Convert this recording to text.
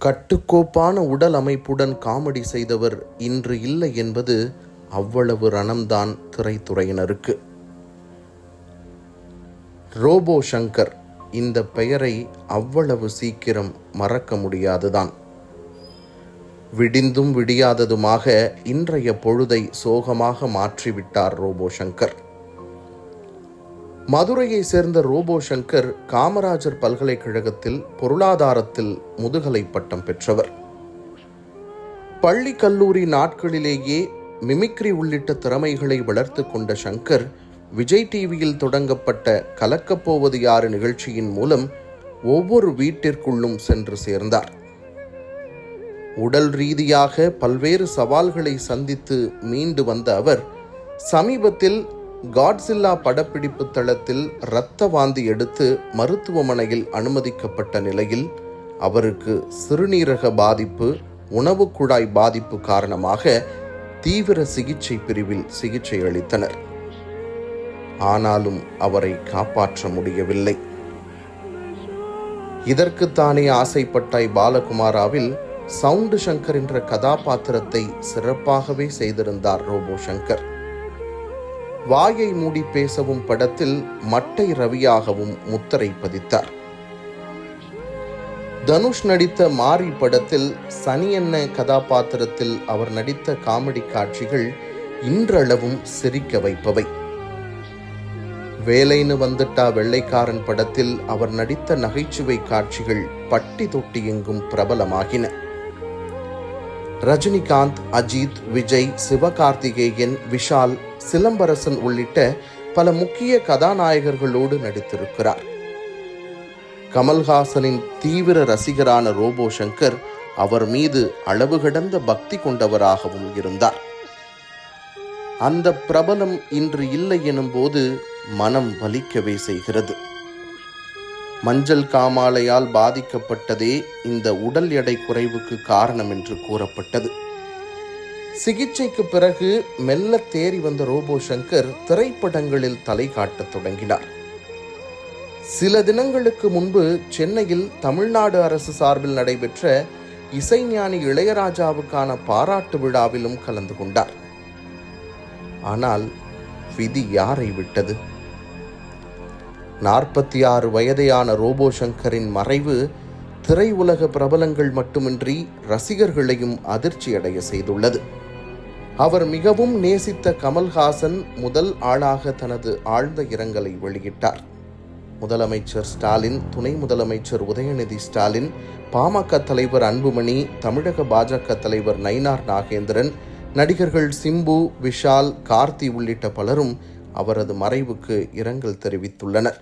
கட்டுக்கோப்பான உடல் அமைப்புடன் காமெடி செய்தவர் இன்று இல்லை என்பது அவ்வளவு ரணம்தான் திரைத்துறையினருக்கு. ரோபோ சங்கர் இந்த பெயரை அவ்வளவு சீக்கிரம் மறக்க முடியாதுதான். விடிந்தும் விடியாததுமாக இன்றைய பொழுதை சோகமாக மாற்றிவிட்டார் ரோபோ சங்கர் மதுரையை சேர்ந்த ரோபோ சங்கர் காமராஜர் பல்கலைக்கழகத்தில் பொருளாதாரத்தில் முதுகலை பட்டம் பெற்றவர். பள்ளி கல்லூரி நாட்களிலேயே மிமிக்ரி உள்ளிட்ட திறமைகளை வளர்த்து கொண்ட சங்கர் விஜய் டிவியில் தொடங்கப்பட்ட கலக்கப்போவது யாரு நிகழ்ச்சியின் மூலம் ஒவ்வொரு வீட்டிற்குள்ளும் சென்று சேர்ந்தார். உடல் ரீதியாக பல்வேறு சவால்களை சந்தித்து மீண்டு வந்த அவர் சமீபத்தில் காட்ஸில்லா படப்பிடிப்பு தளத்தில் இரத்த வாந்தி எடுத்து மருத்துவமனையில் அனுமதிக்கப்பட்ட நிலையில் அவருக்கு சிறுநீரக பாதிப்பு உணவு குழாய் பாதிப்பு காரணமாக தீவிர சிகிச்சை பிரிவில் சிகிச்சை அளித்தனர். ஆனாலும் அவரை காப்பாற்ற முடியவில்லை. இதற்குத்தானே ஆசைப்பட்டாய் பாலகுமாராவில் சவுண்டு சங்கர் என்ற கதாபாத்திரத்தை சிறப்பாகவே செய்திருந்தார் ரோபோ சங்கர். வாயை மூடி பேசவும் படத்தில் மட்டை ரவியாகவும் முத்திரை பதித்தார். தனுஷ் நடித்த மாரி படத்தில் சனி என்ன கதாபாத்திரத்தில் அவர் நடித்த காமெடி காட்சிகள் இன்றளவும் சிரிக்க வைப்பவை. வேலைன்னு வந்துட்டா வெள்ளைக்காரன் படத்தில் அவர் நடித்த நகைச்சுவை காட்சிகள் பட்டி தொட்டி எங்கும் பிரபலமாகின. ரஜினிகாந்த் அஜித் விஜய் சிவகார்த்திகேயன் விஷால் சிலம்பரசன் உள்ளிட்ட பல முக்கிய கதாநாயகர்களோடு நடித்திருக்கிறார். கமல்ஹாசனின் தீவிர ரசிகரான ரோபோ சங்கர் அவர் மீது அளவு கடந்த பக்தி கொண்டவராகவும் இருந்தார். அந்த பிரபலம் இன்று இல்லை எனும்போது மனம் வலிக்கவே செய்கிறது. மஞ்சள் காமாலையால் பாதிக்கப்பட்டதே இந்த உடல் எடை குறைவுக்கு காரணம் என்று கூறப்பட்டது. சிகிச்சைக்கு பிறகு மெல்ல தேறி வந்த ரோபோ சங்கர் திரைப்படங்களில் தலை காட்டத் தொடங்கினார். சில தினங்களுக்கு முன்பு சென்னையில் தமிழ்நாடு அரசு சார்பில் நடைபெற்ற இசைஞானி இளையராஜாவுக்கான பாராட்டு விழாவிலும் கலந்து கொண்டார். ஆனால் விதி யாரை விட்டது? நாற்பத்தி ஆறு வயதையான ரோபோ சங்கரின் மறைவு திரையுலக பிரபலங்கள் மட்டுமின்றி ரசிகர்களையும் அதிர்ச்சியடைய செய்துள்ளது. அவர் மிகவும் நேசித்த கமல்ஹாசன் முதல் ஆளாக தனது ஆழ்ந்த இரங்கலை வெளியிட்டார். முதலமைச்சர் ஸ்டாலின் துணை முதலமைச்சர் உதயநிதி ஸ்டாலின் பாமக தலைவர் அன்புமணி தமிழக பாஜக தலைவர் நயினார் நாகேந்திரன் நடிகர்கள் சிம்பு விஷால் கார்த்தி உள்ளிட்ட பலரும் அவரது மறைவுக்கு இரங்கல் தெரிவித்துள்ளனர்.